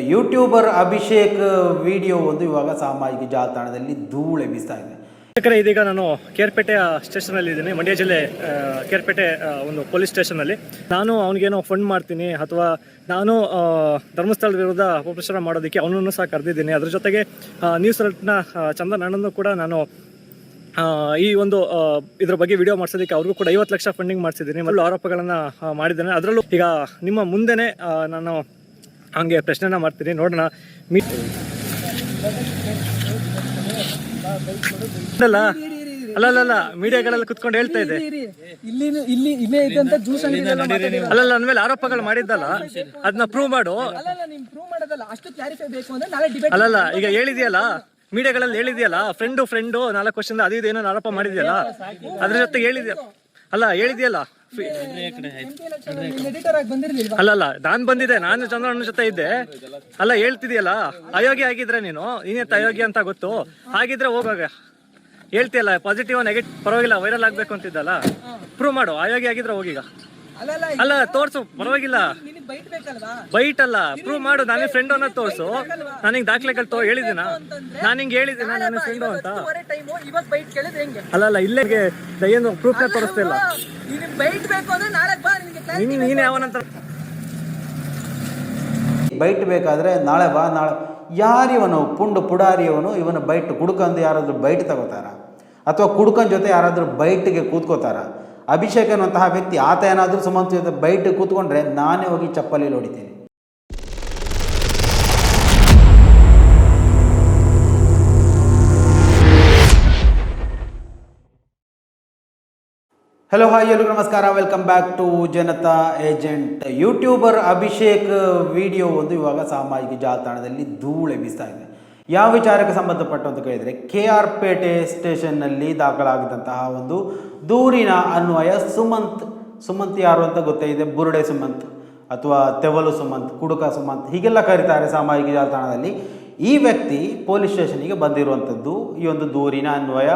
YouTuber Abhishek video ಒಂದು ಇವಾಗ ಸಾಮಾಜಿಕ ಜಾಲತಾಣದಲ್ಲಿ ಧೂಳೆಬ್ಬಿಸ್ತಾ ಇದೆ. ವೀಕ್ಷಕರೇ, ಇದೀಗ ನಾನು ಕೇರ್ಪೇಟೆಯ ಸ್ಟೇಷನಲ್ಲಿ ಇದ್ದೀನಿ. ಮಂಡ್ಯ ಜಿಲ್ಲೆ ಕೇರ್ಪೇಟೆ ಒಂದು ಪೊಲೀಸ್ ಸ್ಟೇಷನಲ್ಲಿ. ನಾನು ಅವನಿಗೇನೋ ಫಂಡ್ ಮಾಡ್ತೀನಿ ಅಥವಾ ನಾನು ಧರ್ಮಸ್ಥಳದ ವಿರುದ್ಧ ಅಪಪ್ರಚಾರ ಮಾಡೋದಕ್ಕೆ ಅವನನ್ನು ಸಹ ಕರೆದಿದ್ದೀನಿ. ಅದ್ರ ಜೊತೆಗೆ ನ್ಯೂಸ್ ಅಲರ್ಟ್ನ ಚಂದನ್ ಅಣ್ಣನ್ನು ಕೂಡ ನಾನು ಈ ಒಂದು ಇದ್ರ ಬಗ್ಗೆ ವಿಡಿಯೋ ಮಾಡಿಸೋದಕ್ಕೆ ಅವ್ರಿಗೂ ಕೂಡ ಐವತ್ತು ಲಕ್ಷ ಫಂಡಿಂಗ್ ಮಾಡಿಸಿದ್ದೀನಿ. ಮೊದಲು ಆರೋಪಗಳನ್ನು ಮಾಡಿದ್ದೇನೆ. ಅದರಲ್ಲೂ ಈಗ ನಿಮ್ಮ ಮುಂದೆನೇ ನಾನು ಹಂಗೆ ಪ್ರಶ್ನೆನ ಮಾಡ್ತೀನಿ ನೋಡೋಣ. ಮೀ ಅಲ್ಲ ಅಲ್ಲ ಅಲ್ಲ ಅಲ್ಲ ಮೀಡಿಯಾಗಳೆಲ್ಲ ಕುತ್ಕೊಂಡು ಹೇಳ್ತಾ ಇದೆ. ಇಲ್ಲಿ ಇಲ್ಲಿ ಇದೆ ಅಂತ ಜ್ಯೂಸ್ ಅಂಗಡಿ ಅಲ್ಲಲ್ಲ ನನ್ನ ಮೇಲೆ ಆರೋಪಗಳು ಮಾಡಿದ್ದಲ್ಲ ಅದನ್ನ ಪ್ರೂವ್ ಮಾಡು. ಅಲ್ಲಲ್ಲ ನಿಮ್ ಪ್ರೂವ್ ಮಾಡೋದಲ್ಲ ಅಷ್ಟು ಕ್ಲಾರಿಫೈ ಅಂದ್ರೆ ನಾಳೆ ಡಿಬೇಟ್ ಅಲ್ಲಲ್ಲ ಈಗ ಹೇಳಿದ್ಯಲ್ಲ ಮೀಡಿಯಾಗಳಲ್ಲಿ ಹೇಳಿದ್ಯಲ್ಲ ಫ್ರೆಂಡು ಫ್ರೆಂಡು ನಾಲ್ಕು ವರ್ಷದಿಂದ ಅದು ಇದೇನೋ ಏನೋ ಆರೋಪ ಮಾಡಿದ್ಯಲ್ಲ ಅದ್ರ ಜೊತೆ ಹೇಳಿದ್ಯ ಅಲ್ಲ ಹೇಳಿದ್ಯಲ್ಲ. ಅಲ್ಲ ಅಲ್ಲ ನಾನ್ ಬಂದಿದ್ದೆ. ನಾನು ಚಂದ್ರಣ್ಣ ಜೊತೆ ಇದ್ದೆ. ಅಲ್ಲ ಹೇಳ್ತಿದ್ಯಲ್ಲ ಅಯೋಗ್ಯ ಆಗಿದ್ರೆ ನೀನು? ನೀನೇತ ಅಯೋಗ್ಯ ಅಂತ ಗೊತ್ತು. ಹಾಗಿದ್ರೆ ಹೋಗಾಗ ಹೇಳ್ತೀಯಲ್ಲ ಪಾಸಿಟಿವ್ ನೆಗೆಟಿವ್ ಪರವಾಗಿಲ್ಲ ವೈರಲ್ ಆಗ್ಬೇಕು ಅಂತಿದ್ದಲ್ಲ. ಪ್ರೂವ್ ಮಾಡು. ಅಯೋಗ್ಯ ಆಗಿದ್ರೆ ಹೋಗೀಗ. ಅಲ್ಲ ತೋರ್ಸು ಪರವಾಗಿಲ್ಲ. ಬೈಟ್ ಬೇಕಲ್ವಾ? ಬೈಟ್ ಅಲ್ಲ ಪ್ರೂವ್ ಮಾಡು ನಾನೇ ಫ್ರೆಂಡ್ ಅನ್ನೋದು ತೋರ್ಸು. ನನಗೆ ದಾಖಲೆಗಳು ತೋ ಹೇಳಿದಿನ ನಾನು ಹಿಂಗೆ ಹೇಳಿದಿನ ನನ್ನ ಫ್ರೆಂಡು ಅಂತ? ಅಲ್ಲ ಅಲ್ಲ ಇಲ್ಲೇ ಏನು ಪ್ರೂಫ್ನ ತೋರಿಸ್ತಿಲ್ಲ. ನಿನಗೆ ಬೈಟ್ ಬೇಕು ಅಂದ್ರೆ ನಾಳೆ ಬಾ ನಿನಗೆ ನೀನು ನೀನು ಯಾವನಂತ ಬೈಟ್ ಬೇಕಾದ್ರೆ ನಾಳೆ ಬಾ ನಾಳೆ ಯಾರಿವನು ಪುಂಡು ಪುಡಾರಿಯವನು ಇವನು ಬೈಟ್ ಕುಡ್ಕೊಂಡು ಯಾರಾದರೂ ಬೈಟ್ ತಗೋತಾರ? ಅಥವಾ ಕುಡ್ಕೊಂಡ್ ಜೊತೆ ಯಾರಾದರೂ ಬೈಟ್ಗೆ ಕೂತ್ಕೋತಾರ? ಅಭಿಷೇಕ್ ಅನ್ನುವಂತಹ ವ್ಯಕ್ತಿ, ಆತ ಏನಾದರೂ ಸುಮಂತ್ ಬೈಟ್ ಕೂತ್ಕೊಂಡ್ರೆ ನಾನೇ ಹೋಗಿ ಚಪ್ಪಲಿ ಹೊಡಿತೀನಿ. ಹಲೋ ಹಾಯ್ ಎಲ್ಲರೂ ನಮಸ್ಕಾರ. Welcome back to Janata agent. YouTuber Abhishek video ಒಂದು ಇವಾಗ ಸಾಮಾಜಿಕ ಜಾಲತಾಣದಲ್ಲಿ ಧೂಳೆಬ್ಬಿಸ್ತಾ ಇದೆ. ಯಾವ ವಿಚಾರಕ್ಕೆ ಸಂಬಂಧಪಟ್ಟು ಅಂತ ಕೇಳಿದರೆ, ಕೆ ಆರ್ ಪೇಟೆ ಸ್ಟೇಷನ್ನಲ್ಲಿ ದಾಖಲಾಗಿದ್ದಂತಹ ಒಂದು ದೂರಿನ ಅನ್ವಯ ಸುಮಂತ್ ಸುಮಂತ್ ಯಾರು ಅಂತ ಗೊತ್ತೇ ಇದೆ ಬುರುಡೆ ಸುಮಂತ್ ಅಥವಾ ತೆವಲು ಸುಮಂತ್, ಕುಡುಕ ಸುಮಂತ್, ಹೀಗೆಲ್ಲ ಕರೀತಾರೆ ಸಾಮಾಜಿಕ ಜಾಲತಾಣದಲ್ಲಿ. ಈ ವ್ಯಕ್ತಿ ಪೊಲೀಸ್ ಸ್ಟೇಷನಿಗೆ ಬಂದಿರುವಂಥದ್ದು ಈ ಒಂದು ದೂರಿನ ಅನ್ವಯ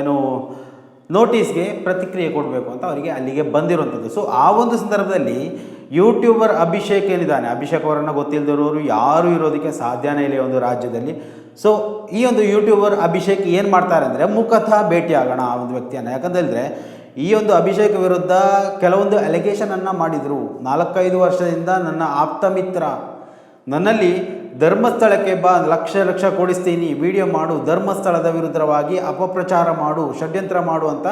ಏನು ನೋಟಿಸ್ಗೆ ಪ್ರತಿಕ್ರಿಯೆ ಕೊಡಬೇಕು ಅಂತ ಅವರಿಗೆ ಅಲ್ಲಿಗೆ ಬಂದಿರುವಂಥದ್ದು. ಸೊ ಆ ಒಂದು ಸಂದರ್ಭದಲ್ಲಿ ಯೂಟ್ಯೂಬರ್ ಅಭಿಷೇಕ್ ಏನಿದ್ದಾನೆ? ಅಭಿಷೇಕ್ ಅವರನ್ನು ಗೊತ್ತಿಲ್ಲದಿರೋರು ಯಾರೂ ಇರೋದಕ್ಕೆ ಸಾಧ್ಯನೇ ಇಲ್ಲ ಒಂದು ರಾಜ್ಯದಲ್ಲಿ. ಸೊ ಈ ಒಂದು ಯೂಟ್ಯೂಬರ್ ಅಭಿಷೇಕ್ ಏನು ಮಾಡ್ತಾರೆ ಅಂದರೆ ಮುಖತಃ ಭೇಟಿಯಾಗೋಣ ಆ ಒಂದು ವ್ಯಕ್ತಿಯನ್ನು. ಯಾಕಂತಂದರೆ ಈ ಒಂದು ಅಭಿಷೇಕ್ ವಿರುದ್ಧ ಕೆಲವೊಂದು ಅಲಿಗೇಷನನ್ನು ಮಾಡಿದರು. ನಾಲ್ಕೈದು ವರ್ಷದಿಂದ ನನ್ನ ಆಪ್ತ ಮಿತ್ರ, ನನ್ನಲ್ಲಿ ಧರ್ಮಸ್ಥಳಕ್ಕೆ ಬಾ, ಲಕ್ಷ ಲಕ್ಷ ಕೊಡಿಸ್ತೀನಿ ವಿಡಿಯೋ ಮಾಡು, ಧರ್ಮಸ್ಥಳದ ವಿರುದ್ಧವಾಗಿ ಅಪಪ್ರಚಾರ ಮಾಡು, ಷಡ್ಯಂತ್ರ ಮಾಡು ಅಂತ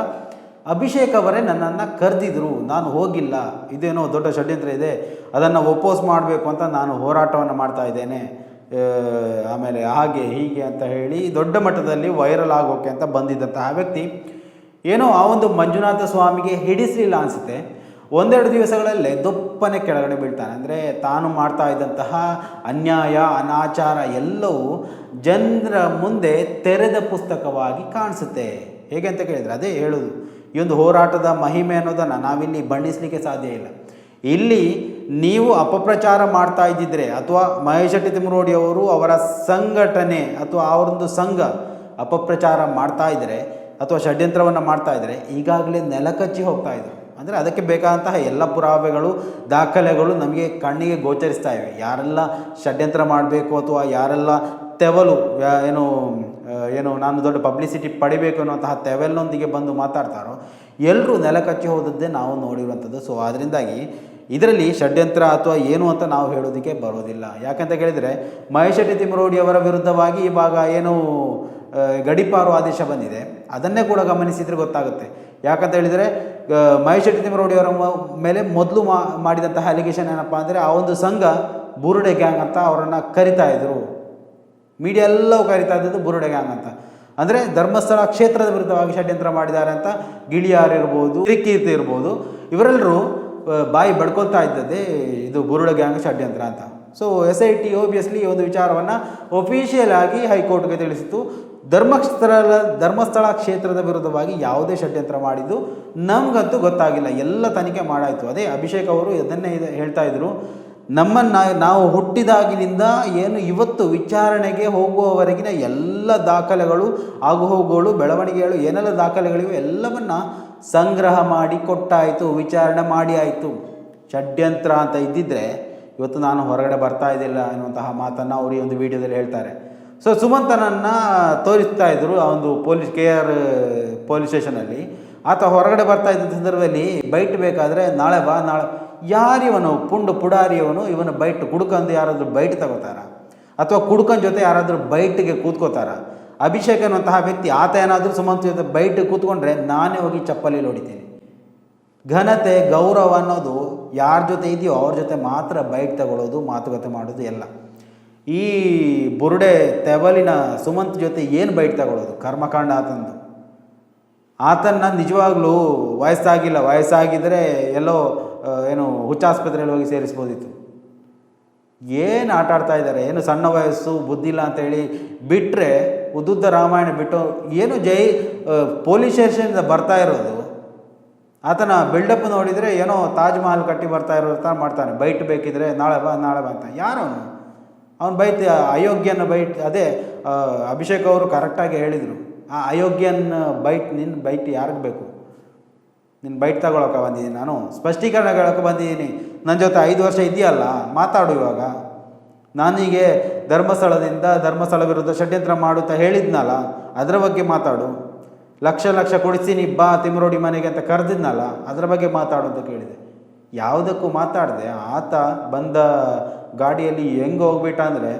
ಅಭಿಷೇಕ್ ಅವರೇ ನನ್ನನ್ನು ಕರೆದಿದ್ರು, ನಾನು ಹೋಗಿಲ್ಲ, ಇದೇನೋ ದೊಡ್ಡ ಷಡ್ಯಂತ್ರ ಇದೆ, ಅದನ್ನು ಒಪ್ಪೋಸ್ ಮಾಡಬೇಕು ಅಂತ ನಾನು ಹೋರಾಟವನ್ನು ಮಾಡ್ತಾ ಇದ್ದೇನೆ. ಆಮೇಲೆ ಹಾಗೆ ಹೀಗೆ ಅಂತ ಹೇಳಿ ದೊಡ್ಡ ಮಟ್ಟದಲ್ಲಿ ವೈರಲ್ ಆಗೋಕೆ ಅಂತ ಬಂದಿದ್ದಂತಹ ವ್ಯಕ್ತಿ. ಏನೋ ಆ ಒಂದು ಮಂಜುನಾಥ ಸ್ವಾಮಿಗೆ ಹಿಡಿಸಲಿಲ್ಲ ಅನಿಸುತ್ತೆ. ಒಂದೆರಡು ದಿವಸಗಳಲ್ಲೇ ದೊಪ್ಪನೆ ಕೆಳಗಡೆ ಬೀಳ್ತಾನೆ. ಅಂದರೆ ತಾನು ಮಾಡ್ತಾ ಇದ್ದಂತಹ ಅನ್ಯಾಯ, ಅನಾಚಾರ ಎಲ್ಲವೂ ಜನರ ಮುಂದೆ ತೆರೆದ ಪುಸ್ತಕವಾಗಿ ಕಾಣಿಸುತ್ತೆ. ಹೇಗೆ ಅಂತ ಕೇಳಿದರೆ ಅದೇ ಹೇಳೋದು. ಈ ಒಂದು ಹೋರಾಟದ ಮಹಿಮೆ ಅನ್ನೋದನ್ನು ನಾವಿಲ್ಲಿ ಬಣ್ಣಿಸಲಿಕ್ಕೆ ಸಾಧ್ಯ ಇಲ್ಲ. ಇಲ್ಲಿ ನೀವು ಅಪಪ್ರಚಾರ ಮಾಡ್ತಾ ಇದ್ದಿದ್ರೆ ಅಥವಾ ಮಹೇಶ್ ಶೆಟ್ಟಿ ತಿಮ್ಮರೋಡಿ ಅವರು ಅವರ ಸಂಘಟನೆ ಅಥವಾ ಅವರೊಂದು ಸಂಘ ಅಪಪ್ರಚಾರ ಮಾಡ್ತಾ ಇದ್ದರೆ ಅಥವಾ ಷಡ್ಯಂತ್ರವನ್ನು ಮಾಡ್ತಾ ಇದ್ದರೆ ಈಗಾಗಲೇ ನೆಲಕಚ್ಚಿ ಹೋಗ್ತಾ ಇದ್ದರು ಅಂದರೆ ಅದಕ್ಕೆ ಬೇಕಾದಂತಹ ಎಲ್ಲ ಪುರಾವೆಗಳು, ದಾಖಲೆಗಳು ನಮಗೆ ಕಣ್ಣಿಗೆ ಗೋಚರಿಸ್ತಾ ಇವೆ. ಯಾರೆಲ್ಲ ಷಡ್ಯಂತ್ರ ಮಾಡಬೇಕು ಅಥವಾ ಯಾರೆಲ್ಲ ತೆವಲು ಏನು ಏನು, ನಾನು ದೊಡ್ಡ ಪಬ್ಲಿಸಿಟಿ ಪಡಿಬೇಕು ಅನ್ನುವಂತಹ ತೆವೆಲ್ನೊಂದಿಗೆ ಬಂದು ಮಾತಾಡ್ತಾರೋ ಎಲ್ಲರೂ ನೆಲಕಚ್ಚಿ ಹೋದದ್ದೇ ನಾವು ನೋಡಿರುವಂಥದ್ದು. ಸೊ ಅದರಿಂದಾಗಿ ಇದರಲ್ಲಿ ಷಡ್ಯಂತ್ರ ಅಥವಾ ಏನು ಅಂತ ನಾವು ಹೇಳೋದಕ್ಕೆ ಬರೋದಿಲ್ಲ. ಯಾಕಂತ ಕೇಳಿದರೆ, ಮಹೇಶ್ ಶೆಟ್ಟಿ ತಿಮ್ಮರೋಡಿ ಅವರ ವಿರುದ್ಧವಾಗಿ ಇವಾಗ ಏನು ಗಡಿಪಾರು ಆದೇಶ ಬಂದಿದೆ. ಅದನ್ನೇ ಕೂಡ ಗಮನಿಸಿದರೆ ಗೊತ್ತಾಗುತ್ತೆ. ಯಾಕಂತ ಹೇಳಿದರೆ ಮಹೇಶ್ ಶೆಟ್ಟಿ ತಿಮ್ಮರೋಡಿ ಅವರ ಮೇಲೆ ಮೊದಲು ಮಾಡಿದಂತಹ ಅಲಿಗೇಷನ್ ಏನಪ್ಪ ಅಂದರೆ, ಆ ಒಂದು ಸಂಘ ಬುರುಡೆ ಗ್ಯಾಂಗ್ ಅಂತ ಅವರನ್ನು ಕರಿತಾ ಇದ್ರು. ಮೀಡಿಯಾ ಎಲ್ಲವೂ ಕರಿತಾ ಇದ್ದದ್ದು ಬುರುಡೆ ಗ್ಯಾಂಗ್ ಅಂತ. ಅಂದರೆ ಧರ್ಮಸ್ಥಳ ಕ್ಷೇತ್ರದ ವಿರುದ್ಧವಾಗಿ ಷಡ್ಯಂತ್ರ ಮಾಡಿದ್ದಾರೆ ಅಂತ ಗಿಳಿಯಾರ್ ಇರ್ಬೋದು ಕಿರಿಕೀರ್ತಿ ಇರ್ಬೋದು ಇವರೆಲ್ಲರೂ ಬಾಯಿ ಬಡ್ಕೊತಾ ಇದ್ದದ್ದೇ ಇದು ಬುರುಡೆ ಗ್ಯಾಂಗ್ ಷಡ್ಯಂತ್ರ ಅಂತ. So S I T obviously ಈ ಒಂದು ವಿಚಾರವನ್ನು ಒಫಿಷಿಯಲ್ ಆಗಿ ಹೈಕೋರ್ಟ್ಗೆ ತಿಳಿಸಿತು ಧರ್ಮಸ್ಥಳ ಧರ್ಮಸ್ಥಳ ಕ್ಷೇತ್ರದ ವಿರುದ್ಧವಾಗಿ ಯಾವುದೇ ಷಡ್ಯಂತ್ರ ಮಾಡಿದ್ದು ನಮಗಂತೂ ಗೊತ್ತಾಗಿಲ್ಲ. ಎಲ್ಲ ತನಿಖೆ ಮಾಡಾಯಿತು. ಅದೇ ಅಭಿಷೇಕ್ ಅವರು ಅದನ್ನೇ ಹೇಳ್ತಾ ಇದ್ರು. ನಮ್ಮನ್ನು ನಾವು ಹುಟ್ಟಿದಾಗಿನಿಂದ ಏನು ಇವತ್ತು ವಿಚಾರಣೆಗೆ ಹೋಗುವವರೆಗಿನ ಎಲ್ಲ ದಾಖಲೆಗಳು, ಆಗುಹೋಗುಗಳು, ಬೆಳವಣಿಗೆಗಳು, ಏನೆಲ್ಲ ದಾಖಲೆಗಳಿವೆ ಎಲ್ಲವನ್ನು ಸಂಗ್ರಹ ಮಾಡಿ ಕೊಟ್ಟಾಯಿತು, ವಿಚಾರಣೆ ಮಾಡಿ ಆಯಿತು. ಷಡ್ಯಂತ್ರ ಅಂತ ಇದ್ದಿದ್ದರೆ ಇವತ್ತು ನಾನು ಹೊರಗಡೆ ಬರ್ತಾ ಇದ್ದಿಲ್ಲ ಅನ್ನುವಂತಹ ಮಾತನ್ನು ಅವರು ಈ ಒಂದು ವಿಡಿಯೋದಲ್ಲಿ ಹೇಳ್ತಾರೆ. ಸೊ ಸುಮಂತನನ್ನು ತೋರಿಸ್ತಾ ಇದ್ದರು ಆ ಒಂದು ಪೊಲೀಸ್ ಕೆ ಆರ್, ಪೊಲೀಸ್ ಸ್ಟೇಷನಲ್ಲಿ. ಆತ ಹೊರಗಡೆ ಬರ್ತಾ ಇದ್ದ ಸಂದರ್ಭದಲ್ಲಿ ಬೈಟ್ ಬೇಕಾದರೆ ನಾಳೆ ಬಾ, ನಾಳೆ ಯಾರಿವನು ಪುಂಡು ಪುಡಾರಿಯವನು ಇವನು ಬೈಟ್ ಕುಡ್ಕಂದು ಯಾರಾದರೂ ಬೈಟ್ ತಗೋತಾರ? ಅಥವಾ ಕುಡ್ಕನ್ ಜೊತೆ ಯಾರಾದರೂ ಬೈಟ್ಗೆ ಕೂತ್ಕೋತಾರ? ಅಭಿಷೇಕ್ ಅನ್ನುವಂತಹ ವ್ಯಕ್ತಿ ಆತ ಏನಾದರೂ ಸುಮಂತ್ ಜೊತೆ ಬೈಟ್ ಕೂತ್ಕೊಂಡ್ರೆ ನಾನೇ ಹೋಗಿ ಚಪ್ಪಲಿ ಹೊಡಿತೀನಿ. ಘನತೆ, ಗೌರವ ಅನ್ನೋದು ಯಾರ ಜೊತೆ ಇದೆಯೋ ಅವ್ರ ಜೊತೆ ಮಾತ್ರ ಬೈಟ್ ತಗೊಳ್ಳೋದು ಮಾತುಕತೆ ಮಾಡೋದು ಎಲ್ಲ. ಈ ಬುರುಡೆ ತೆವಲಿನ ಸುಮಂತ್ ಜೊತೆ ಏನು ಬೈಟ್ ತಗೊಳ್ಳೋದು ಕರ್ಮಕಾಂಡ ಆತಂದು. ಆತನ್ನ ನಿಜವಾಗ್ಲೂ ವಯಸ್ಸಾಗಿಲ್ಲ. ವಯಸ್ಸಾಗಿದ್ದರೆ ಎಲ್ಲೋ ಏನು ಹುಚ್ಚಾಸ್ಪತ್ರೆಯಲ್ಲಿ ಹೋಗಿ ಸೇರಿಸ್ಬೋದಿತ್ತು. ಏನು ಆಟ ಆಡ್ತಾ ಇದ್ದಾರೆ? ಏನು ಸಣ್ಣ ವಯಸ್ಸು ಬುದ್ಧಿ ಇಲ್ಲ ಅಂತೇಳಿ ಬಿಟ್ಟರೆ ಉದ್ದುದ್ದ ರಾಮಾಯಣ ಬಿಟ್ಟು ಏನು ಜೈ ಪೊಲೀಸ್ ಸ್ಟೇಷನಿಂದ ಬರ್ತಾ ಇರೋದು? ಆತನ ಬಿಲ್ಡಪ್ ನೋಡಿದರೆ ಏನೋ ತಾಜ್ ಮಹಲ್ ಕಟ್ಟಿ ಬರ್ತಾ ಇರೋ ಥರ ಮಾಡ್ತಾನೆ. ಬೈಟ್ ಬೇಕಿದ್ರೆ ನಾಳೆ ಬಾ ನಾಳೆ ಬಾ ಅಂತ. ಯಾರು ಅವನು? ಅವ್ನು ಬೈಟ್ ಅಯೋಗ್ಯನ ಬೈಟ್, ಅದೇ ಅಭಿಷೇಕ್ ಅವರು ಕರೆಕ್ಟಾಗಿ ಹೇಳಿದರು. ಆ ಅಯೋಗ್ಯನ್ ಬೈಟ್ ನಿನ್ನ ಬೈಟ್ ಯಾರಿಗೆ ಬೇಕು? ನಿನ್ನ ಬೈಟ್ ತಗೊಳಕ್ಕೆ ಬಂದಿದ್ದೀನಿ ನಾನು ಸ್ಪಷ್ಟೀಕರಣ ಹೇಳೋಕ್ಕೆ ಬಂದಿದ್ದೀನಿ. ನನ್ನ ಜೊತೆ ಐದು ವರ್ಷ ಇದೆಯಲ್ಲ ಮಾತಾಡು ಇವಾಗ. ನಾನೀಗೆ ಧರ್ಮಸ್ಥಳದಿಂದ ಧರ್ಮಸ್ಥಳ ವಿರುದ್ಧ ಷಡ್ಯಂತ್ರ ಮಾಡುತ್ತಾ ಹೇಳಿದ್ನಲ್ಲ, ಅದರ ಬಗ್ಗೆ ಮಾತಾಡು. ಲಕ್ಷ ಲಕ್ಷ ಕೊಡಿಸ್ತೀನಿ ಬಾ ತಿಮರೋಡಿ ಮನೆಗೆ ಅಂತ ಕರೆದಿದ್ನಲ್ಲ, ಅದರ ಬಗ್ಗೆ ಮಾತಾಡು ಅಂತ ಕೇಳಿದೆ. ಯಾವುದಕ್ಕೂ ಮಾತಾಡಿದೆ. ಆತ ಬಂದ ಗಾಡಿಯಲ್ಲಿ ಹೆಂಗೆ ಹೋಗ್ಬಿಟ್ಟ ಅಂದರೆ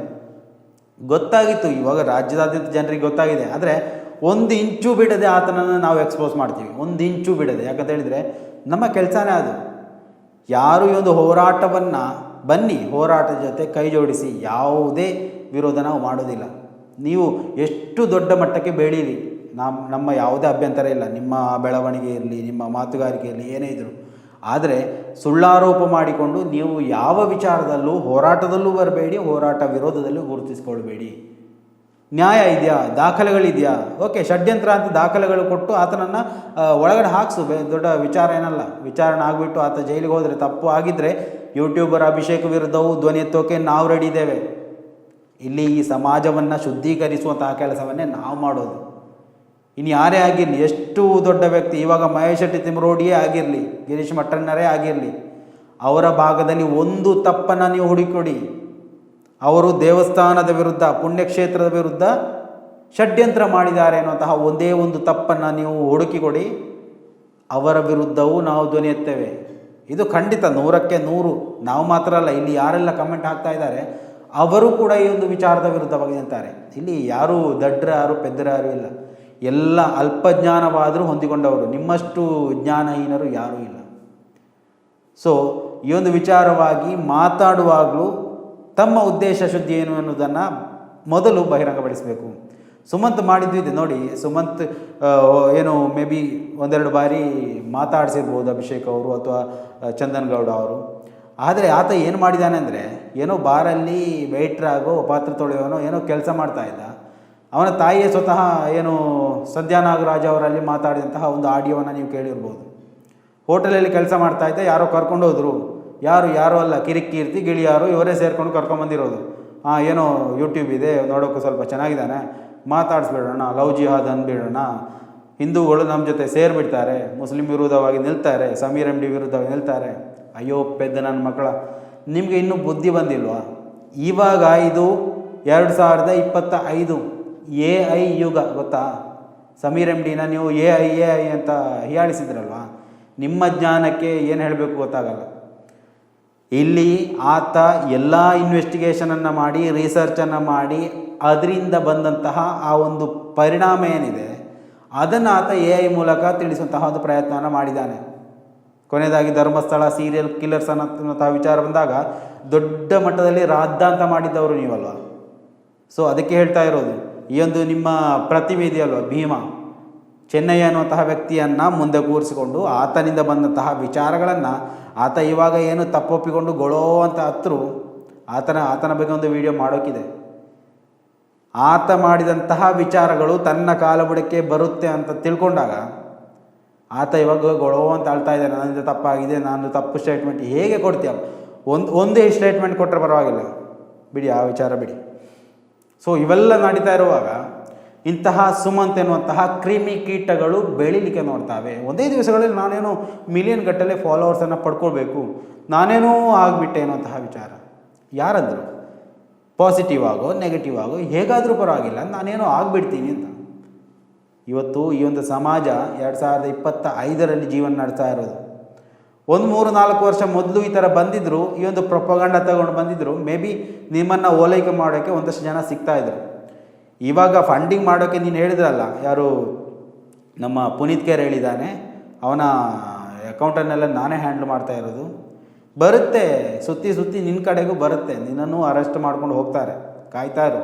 ಗೊತ್ತಾಗಿತ್ತು, ಇವಾಗ ರಾಜ್ಯದಾದ್ಯಂತ ಜನರಿಗೆ ಗೊತ್ತಾಗಿದೆ. ಆದರೆ ಒಂದು ಇಂಚು ಬಿಡದೆ ಆತನನ್ನು ನಾವು ಎಕ್ಸ್ಪೋಸ್ ಮಾಡ್ತೀವಿ. ಒಂದು ಇಂಚು ಬಿಡದೆ. ಯಾಕಂತ ಹೇಳಿದರೆ ನಮ್ಮ ಕೆಲಸನೇ ಅದು. ಯಾರು ಈ ಒಂದು ಹೋರಾಟವನ್ನು ಬನ್ನಿ, ಹೋರಾಟದ ಜೊತೆ ಕೈ ಜೋಡಿಸಿ, ಯಾವುದೇ ವಿರೋಧ ನಾವು ಮಾಡೋದಿಲ್ಲ. ನೀವು ಎಷ್ಟು ದೊಡ್ಡ ಮಟ್ಟಕ್ಕೆ ಬೆಳೀರಿ ನಮ್ಮ ನಮ್ಮ ಯಾವುದೇ ಅಭ್ಯಂತರ ಇಲ್ಲ. ನಿಮ್ಮ ಬೆಳವಣಿಗೆ ಇರಲಿ, ನಿಮ್ಮ ಮಾತುಗಾರಿಕೆ ಇರಲಿ, ಏನೇ ಇದ್ದರು ಆದರೆ ಸುಳ್ಳಾರೋಪ ಮಾಡಿಕೊಂಡು ನೀವು ಯಾವ ವಿಚಾರದಲ್ಲೂ, ಹೋರಾಟದಲ್ಲೂ ಬರಬೇಡಿ, ಹೋರಾಟ ವಿರೋಧದಲ್ಲೂ ಗುರುತಿಸ್ಕೊಳ್ಬೇಡಿ. ನ್ಯಾಯ ಇದೆಯಾ? ದಾಖಲೆಗಳಿದೆಯಾ? ಓಕೆ ಷಡ್ಯಂತ್ರ ಅಂತ ದಾಖಲೆಗಳು ಕೊಟ್ಟು ಆತನನ್ನು ಒಳಗಡೆ ಹಾಕಿಸು. ದೊಡ್ಡ ವಿಚಾರ ಏನಲ್ಲ. ವಿಚಾರಣೆ ಆಗಿಬಿಟ್ಟು ಆತ ಜೈಲಿಗೆ ಹೋದರೆ ತಪ್ಪು ಆಗಿದ್ದರೆ ಯೂಟ್ಯೂಬರ್ ಅಭಿಷೇಕ್ ವಿರುದ್ಧವೂ ಧ್ವನಿ ಎತ್ತೋಕೆ ನಾವು ರೆಡಿ ಇದ್ದೇವೆ. ಇಲ್ಲಿ ಈ ಸಮಾಜವನ್ನು ಶುದ್ಧೀಕರಿಸುವಂತಹ ಕೆಲಸವನ್ನೇ ನಾವು ಮಾಡೋದು. ಇನ್ನು ಯಾರೇ ಆಗಿರಲಿ, ಎಷ್ಟು ದೊಡ್ಡ ವ್ಯಕ್ತಿ, ಇವಾಗ ಮಹೇಶ್ ಶೆಟ್ಟಿ ತಿಮರೋಡಿಯೇ ಆಗಿರಲಿ, ಗಿರೀಶ್ ಮಟ್ಟಣ್ಣರೇ ಆಗಿರಲಿ, ಅವರ ಭಾಗದಲ್ಲಿ ಒಂದು ತಪ್ಪನ್ನು ನೀವು ಹುಡುಕೊಡಿ ಅವರು ದೇವಸ್ಥಾನದ ವಿರುದ್ಧ, ಪುಣ್ಯಕ್ಷೇತ್ರದ ವಿರುದ್ಧ ಷಡ್ಯಂತ್ರ ಮಾಡಿದ್ದಾರೆ ಅನ್ನುವಂತಹ ಒಂದೇ ಒಂದು ತಪ್ಪನ್ನು ನೀವು ಹುಡುಕಿಕೊಡಿ. ಅವರ ವಿರುದ್ಧವೂ ನಾವು ಧ್ವನಿ ಎತ್ತೇವೆ ಇದು ಖಂಡಿತ ನೂರಕ್ಕೆ ನೂರು. ನಾವು ಮಾತ್ರ ಅಲ್ಲ, ಇಲ್ಲಿ ಯಾರೆಲ್ಲ ಕಮೆಂಟ್ ಹಾಕ್ತಾ ಇದ್ದಾರೆ, ಅವರು ಕೂಡ ಈ ಒಂದು ವಿಚಾರದ ವಿರುದ್ಧವಾಗಿ ಅಂತಾರೆ ಇಲ್ಲಿ ಯಾರು ದಡ್ರ ಯಾರು ಪೆದ್ರ ಯಾರು ಇಲ್ಲ. ಎಲ್ಲ ಅಲ್ಪಜ್ಞಾನವಾದರೂ ಹೊಂದಿಕೊಂಡವರು, ನಿಮ್ಮಷ್ಟು ಜ್ಞಾನಹೀನರು ಯಾರೂ ಇಲ್ಲ. ಸೊ ಈ ಒಂದು ವಿಚಾರವಾಗಿ ಮಾತಾಡುವಾಗಲೂ ತಮ್ಮ ಉದ್ದೇಶ ಶುದ್ಧಿ ಏನು ಅನ್ನೋದನ್ನು ಮೊದಲು ಬಹಿರಂಗಪಡಿಸಬೇಕು. ಸುಮಂತ್ ಮಾಡಿದ್ದು ಇದೆ ನೋಡಿ, ಸುಮಂತ್ ಏನು, ಮೇ ಬಿ ಒಂದೆರಡು ಬಾರಿ ಮಾತಾಡಿಸಿರ್ಬೋದು ಅಭಿಷೇಕ್ ಅವರು ಅಥವಾ ಚಂದನಗೌಡ ಚಂದನ್ ಗೌಡ ಅವರು. ಆದರೆ ಆತ ಏನು ಮಾಡಿದ್ದಾನೆ ಅಂದರೆ, ಏನೋ ಬಾರಲ್ಲಿ ವೆಯ್ಟ್ರಾಗೋ ಪಾತ್ರ ತೊಳೆಯೋನೋ, ಏನೋ ಕೆಲಸ ಮಾಡ್ತಾ ಇದ್ದ. ಅವನ ತಾಯಿಯೇ ಸ್ವತಃ ಏನು ಸಂಧ್ಯಾ ನಾಗರಾಜ್ ಅವರಲ್ಲಿ ಮಾತಾಡಿದಂತಹ ಒಂದು ಆಡಿಯೋವನ್ನು ನೀವು ಕೇಳಿರ್ಬೋದು. ಹೋಟೆಲಲ್ಲಿ ಕೆಲಸ ಮಾಡ್ತಾ ಇದ್ದ, ಯಾರೋ ಕರ್ಕೊಂಡು ಹೋದ್ರು. ಯಾರು ಯಾರು ಅಲ್ಲ, ಕಿರಿಕೀರ್ತಿ ಗಿಳಿಯಾರು ಇವರೇ ಸೇರ್ಕೊಂಡು ಕರ್ಕೊಂಬಂದಿರೋದು ಹಾಂ ಏನೋ ಯೂಟ್ಯೂಬ್ ಇದೆ ನೋಡೋಕ್ಕೂ ಸ್ವಲ್ಪ ಚೆನ್ನಾಗಿದ್ದಾನೆ. ಮಾತಾಡಿಸ್ಬಿಡೋಣ, ಲವ್ ಜಿಹಾದ್ ಅಂದ್ಬಿಡೋಣ. ಹಿಂದೂಗಳು ನಮ್ಮ ಜೊತೆ ಸೇರಿಬಿಡ್ತಾರೆ, ಮುಸ್ಲಿಂ ವಿರೋಧವಾಗಿ ನಿಲ್ತಾರೆ, ಸಮೀರ್ ಎಂ ಡಿ ವಿರುದ್ಧವಾಗಿ ನಿಲ್ತಾರೆ. ಅಯ್ಯೋ, ಪೆದ್ದ ನನ್ನ ಮಕ್ಕಳ. ನಿಮಗೆ ಇನ್ನೂ ಬುದ್ಧಿ ಬಂದಿಲ್ವಾ? ಇವಾಗ ಇದು ಎರಡು ಸಾವಿರದ ಇಪ್ಪತ್ತ ಐದು ಎ ಐ ಯುಗ, ಗೊತ್ತಾ? ಸಮೀರ್ ಎಂ ಡಿನ ನೀವು ಎ ಐ ಎ ಐ ಅಂತ ಹೀಯಾಳಿಸಿದ್ರಲ್ವಾ? ನಿಮ್ಮ ಜ್ಞಾನಕ್ಕೆ ಏನು ಹೇಳಬೇಕು ಗೊತ್ತಾಗಲ್ಲ. ಇಲ್ಲಿ ಆತ ಎಲ್ಲ ಇನ್ವೆಸ್ಟಿಗೇಷನನ್ನು ಮಾಡಿ ರಿಸರ್ಚನ್ನು ಮಾಡಿ, ಅದರಿಂದ ಬಂದಂತಹ ಆ ಒಂದು ಪರಿಣಾಮ ಏನಿದೆ, ಅದನ್ನು ಆತ ಎ ಐ ಮೂಲಕ ತಿಳಿಸುವಂತಹ ಒಂದು ಪ್ರಯತ್ನವನ್ನು ಮಾಡಿದ್ದಾನೆ. ಕೊನೆಯದಾಗಿ ಧರ್ಮಸ್ಥಳ ಸೀರಿಯಲ್ ಕಿಲ್ಲರ್ಸ್ ಅನ್ನೋಂತಹ ವಿಚಾರ ಬಂದಾಗ ದೊಡ್ಡ ಮಟ್ಟದಲ್ಲಿ ರಾದ್ದಾಂತ ಮಾಡಿದ್ದವರು ನೀವಲ್ವ? ಸೊ ಅದಕ್ಕೆ ಹೇಳ್ತಾ ಇರೋದು, ಈ ಒಂದು ನಿಮ್ಮ ಪ್ರತಿಮೆ ಇದೆಯಲ್ವ ಭೀಮ? ಚೆನ್ನೈ ಅನ್ನುವಂತಹ ವ್ಯಕ್ತಿಯನ್ನು ಮುಂದೆ ಕೂರಿಸಿಕೊಂಡು ಆತನಿಂದ ಬಂದಂತಹ ವಿಚಾರಗಳನ್ನು ಆತ ಇವಾಗ ಏನು ತಪ್ಪೊಪ್ಪಿಕೊಂಡು ಗೊಳೋ ಅಂತ ಹತ್ರು ಆತನ ಆತನ ಬಗ್ಗೆ ಒಂದು ವಿಡಿಯೋ ಮಾಡೋಕ್ಕಿದೆ ಆತ ಮಾಡಿದಂತಹ ವಿಚಾರಗಳು ತನ್ನ ಕಾಲಬುಡಕ್ಕೆ ಬರುತ್ತೆ ಅಂತ ತಿಳ್ಕೊಂಡಾಗ ಆತ ಇವಾಗ ಗೊಳೋ ಅಂತ ಅಳ್ತಾ ಇದ್ದಾನೆ, ನನ್ನಿಂದ ತಪ್ಪಾಗಿದೆ, ನಾನು ತಪ್ಪು ಸ್ಟೇಟ್ಮೆಂಟ್ ಹೇಗೆ ಕೊಡ್ತೀಯ? ಒಂದು, ಒಂದೇ ಸ್ಟೇಟ್ಮೆಂಟ್ ಕೊಟ್ಟರೆ ಪರವಾಗಿಲ್ಲ. ಬಿಡಿ, ಆ ವಿಚಾರ ಬಿಡಿ. ಸೊ ಇವೆಲ್ಲ ನಡೀತಾ ಇರುವಾಗ ಇಂತಹ ಸುಮಂತ್ ಎನ್ನುವಂತಹ ಕ್ರಿಮಿ ಕೀಟಗಳು ಬೆಳೀಲಿಕ್ಕೆ ನೋಡ್ತಾವೆ. ಒಂದೇ ದಿವಸಗಳಲ್ಲಿ ನಾನೇನು ಮಿಲಿಯನ್ ಗಟ್ಟಲೆ ಫಾಲೋವರ್ಸನ್ನು ಪಡ್ಕೊಳ್ಬೇಕು? ನಾನೇನೋ ಆಗಿಬಿಟ್ಟೆ ಅನ್ನುವಂತಹ ವಿಚಾರ. ಯಾರಂದರು? ಪಾಸಿಟಿವ್ ಆಗೋ ನೆಗೆಟಿವ್ ಆಗೋ, ಹೇಗಾದರೂ ಪರವಾಗಿಲ್ಲ, ನಾನೇನೋ ಆಗಿಬಿಡ್ತೀನಿ ಅಂತ. ಇವತ್ತು ಈ ಒಂದು ಸಮಾಜ ಎರಡು ಸಾವಿರದ ಇಪ್ಪತ್ತ ಐದರಲ್ಲಿ ಜೀವನ ನಡೆಸ್ತಾ ಇರೋದು. ಒಂದು ಮೂರು ನಾಲ್ಕು ವರ್ಷ ಮೊದಲು ಈ ಥರ ಬಂದಿದ್ದರು ಈ ಒಂದು ಪ್ರೊಪಗಂಡ ತಗೊಂಡು ಬಂದಿದ್ದರು ಮೇ ಬಿ ನಿಮ್ಮನ್ನು ಓಲೈಕೆ ಮಾಡೋಕ್ಕೆ ಒಂದಷ್ಟು ಜನ ಸಿಗ್ತಾ ಇದ್ರು. ಇವಾಗ ಫಂಡಿಂಗ್ ಮಾಡೋಕ್ಕೆ ನೀನು ಹೇಳಿದ್ರಲ್ಲ, ಯಾರು ನಮ್ಮ ಪುನೀತ್ ಕೇರ್ ಹೇಳಿದ್ದಾನೆ, ಅವನ ಅಕೌಂಟನ್ನೆಲ್ಲ ನಾನೇ ಹ್ಯಾಂಡ್ಲ್ ಮಾಡ್ತಾ ಇರೋದು. ಬರುತ್ತೆ, ಸುತ್ತಿ ಸುತ್ತಿ ನಿನ್ನ ಕಡೆಗೂ ಬರುತ್ತೆ, ನಿನ್ನನ್ನು ಅರೆಸ್ಟ್ ಮಾಡ್ಕೊಂಡು ಹೋಗ್ತಾರೆ, ಕಾಯ್ತಾ ಇರು.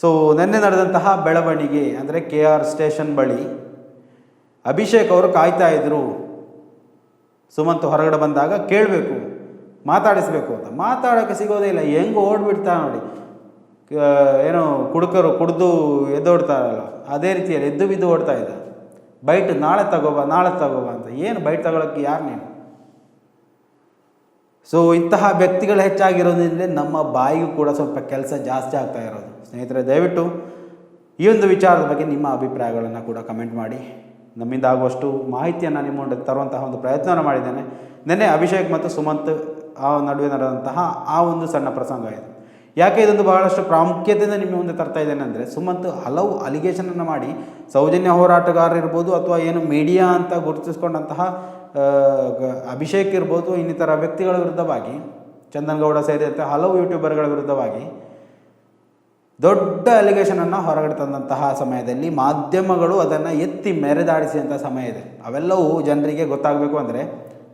ಸೊ ನಿನ್ನೆ ನಡೆದಂತಹ ಬೆಳವಣಿಗೆ ಅಂದರೆ ಕೆ ಆರ್ ಸ್ಟೇಷನ್ ಬಳಿ ಅಭಿಷೇಕ್ ಅವರು ಕಾಯ್ತಾ ಇದ್ರು. ಸುಮಂತ್ ಹೊರಗಡೆ ಬಂದಾಗ ಕೇಳಬೇಕು, ಮಾತಾಡಿಸ್ಬೇಕು ಅಂತ. ಮಾತಾಡೋಕ್ಕೆ ಸಿಗೋದೇ ಇಲ್ಲ, ಹೆಂಗೆ ಓಡ್ಬಿಡ್ತಾ ನೋಡಿ. ಏನೋ ಕುಡುಕರು ಕುಡಿದು ಎದ್ದೋಡ್ತಾರಲ್ಲ, ಅದೇ ರೀತಿಯಲ್ಲಿ ಎದ್ದು ಬಿದ್ದು ಓಡ್ತಾ ಇದ್ದ. ಬೈಟ್, ನಾಳೆ ತಗೋಬಾ ನಾಳೆ ತಗೋಬಾ ಅಂತ. ಏನು ಬೈಟ್ ತಗೊಳಕ್ಕೆ ಯಾರು ನೀನು? ಸೊ ಇಂತಹ ವ್ಯಕ್ತಿಗಳು ಹೆಚ್ಚಾಗಿರೋದ್ರಿಂದ ನಮ್ಮ ಬಾಯಿಗೂ ಕೂಡ ಸ್ವಲ್ಪ ಕೆಲಸ ಜಾಸ್ತಿ ಆಗ್ತಾ ಇರೋದು. ಸ್ನೇಹಿತರೆ, ದಯವಿಟ್ಟು ಈ ಒಂದು ವಿಚಾರದ ಬಗ್ಗೆ ನಿಮ್ಮ ಅಭಿಪ್ರಾಯಗಳನ್ನು ಕೂಡ ಕಮೆಂಟ್ ಮಾಡಿ. ನಮ್ಮಿಂದ ಆಗುವಷ್ಟು ಮಾಹಿತಿಯನ್ನು ನಿಮ್ಮ ತರುವಂತಹ ಒಂದು ಪ್ರಯತ್ನವನ್ನು ಮಾಡಿದ್ದೇನೆ. ನಿನ್ನೆ ಅಭಿಷೇಕ್ ಮತ್ತು ಸುಮಂತ್ ಆ ನಡುವೆ ನಡೆದಂತಹ ಆ ಒಂದು ಸಣ್ಣ ಪ್ರಸಂಗ ಇದು. ಯಾಕೆ ಇದೊಂದು ಬಹಳಷ್ಟು ಪ್ರಾಮುಖ್ಯತೆಯಿಂದ ನಿಮ್ಮ ಮುಂದೆ ತರ್ತಾ ಇದ್ದೇನೆ ಅಂದರೆ ಸುಮಂತ್ ಹಲವು ಅಲಿಗೇಷನನ್ನು ಮಾಡಿ ಸೌಜನ್ಯ ಹೋರಾಟಗಾರ ಇರ್ಬೋದು ಅಥವಾ ಏನು ಮೀಡಿಯಾ ಅಂತ ಗುರುತಿಸ್ಕೊಂಡಂತಹ ಅಭಿಷೇಕ್ ಇರ್ಬೋದು, ಇನ್ನಿತರ ವ್ಯಕ್ತಿಗಳ ವಿರುದ್ಧವಾಗಿ ಚಂದನ್ ಗೌಡ ಸೇರಿದಂತೆ ಹಲವು ಯೂಟ್ಯೂಬರ್ಗಳ ವಿರುದ್ಧವಾಗಿ ದೊಡ್ಡ ಅಲಿಗೇಷನನ್ನು ಹೊರಗಡೆ ತಂದಂತಹ ಸಮಯದಲ್ಲಿ ಮಾಧ್ಯಮಗಳು ಅದನ್ನು ಎತ್ತಿ ಮೆರೆದಾಡಿಸಿದಂಥ ಸಮಯ ಇದೆ ಅವೆಲ್ಲವೂ ಜನರಿಗೆ ಗೊತ್ತಾಗಬೇಕು ಅಂದರೆ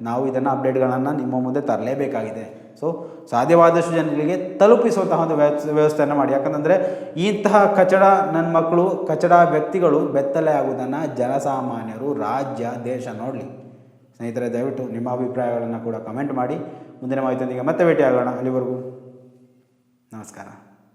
ನಾವು ಇದನ್ನು ಅಪ್ಡೇಟ್ಗಳನ್ನು ನಿಮ್ಮ ಮುಂದೆ ತರಲೇಬೇಕಾಗಿದೆ. ಸೊ ಸಾಧ್ಯವಾದಷ್ಟು ಜನರಿಗೆ ತಲುಪಿಸುವಂತಹ ಒಂದು ವ್ಯವಸ್ಥೆ ವ್ಯವಸ್ಥೆಯನ್ನು ಮಾಡಿ. ಯಾಕಂತಂದರೆ ಇಂತಹ ಕಚಡ ನನ್ನ ಮಕ್ಕಳು ಕಚಡ ವ್ಯಕ್ತಿಗಳು ಬೆತ್ತಲೆ ಆಗುವುದನ್ನು ಜನಸಾಮಾನ್ಯರು ರಾಜ್ಯ, ದೇಶ ನೋಡಲಿ. ಸ್ನೇಹಿತರೆ, ದಯವಿಟ್ಟು ನಿಮ್ಮ ಅಭಿಪ್ರಾಯಗಳನ್ನು ಕೂಡ ಕಮೆಂಟ್ ಮಾಡಿ. ಮುಂದಿನ ಮಾಹಿತಿಯೊಂದಿಗೆ ಮತ್ತೆ ಭೇಟಿ ಆಗೋಣ ಅಲ್ಲಿವರೆಗೂ ನಮಸ್ಕಾರ.